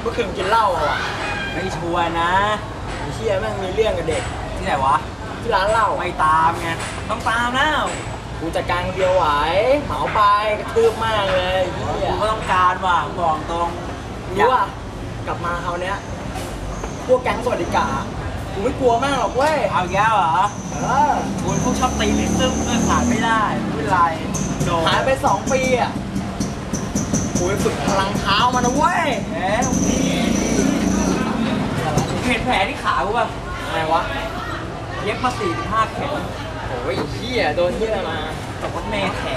เมื่อคืนกินเหล้าอะว่ะไม่ชัวร์นะไอ้เชี่ยแม่งมีเรื่องกับเด็กที่ไหนวะ ที่ร้านเหล้าไม่ตามไงต้องตามแล้วกูจัดการคนเดียวไหวเหมาไปกระทืบมากเลยเฮียกูก็ต้องการว่ะบอกตรงรู้ว่ากลับมาคราวเนี้ยพวกแก๊งสวัสดิการกูไม่กลัวมากหรอกเว้ยเอาอีกแล้วเหรอเออกูเป็นพวกชอบตีลิ้นซึ่งเพื่อขาดไม่ได้ไม่เป็นไรโดนหายไปสองปีอะ กูไปฝึกพลังเท้ามานะเว้ยแหมเห็นแผลที่ขากูป่ะอะไรวะ เย็บมาสี่ถึงห้าเข็มโอ้ยเฮียโดนเฮียอะไรมาตกรถเมล์แผล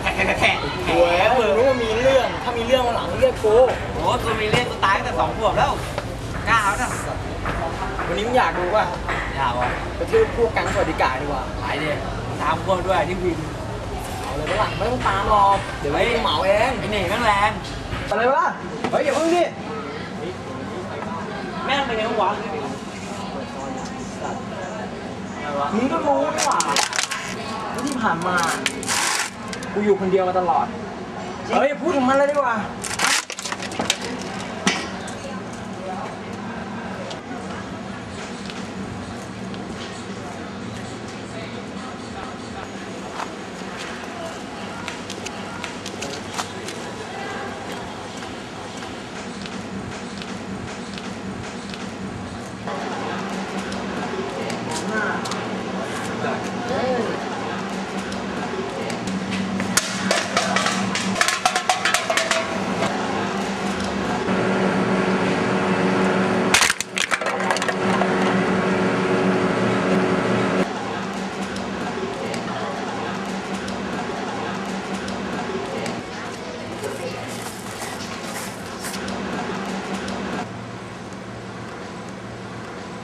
แผลแผลแผลแผลโอ้ยมึงรู้ว่ามีเรื่อง ถ้ามีเรื่องมาหลังเรียกกูโอ้ตัวมีเล่นตัวตายตั้งแต่สองขวบแล้วกล้าแล้วนะวันนี้มึงอยากดูป่ะอยากว่ะกระทืบพวกแก๊งสวัสดิการดีกว่าไปดิตามคนด้วยที่วิน เอาเลยปะล่ะไม่ต้องตามหรอกเดี๋ยวไว้กูเหมาเองไอ้เหน่งแม่งแรงอะไรปะล่ะเฮ้ยอย่าเพิ่งดิแม่งเป็นไงวะมึงก็รู้นี่หว่าว่าที่ผ่านมา กูอยู่คนเดียวมาตลอด เฮ้ยพูดถึงมันเลยดีกว่า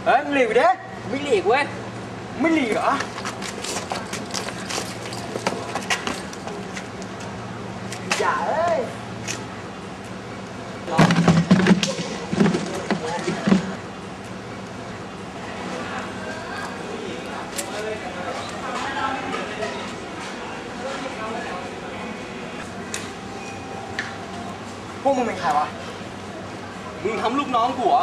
เฮ้ยมึงหลีกไปดิไม่หลีกเว้ยไม่หลีกเหรออย่าเอ้ยพวกมึงเป็นใครวะ มึงทำลูกน้องกูเหรอ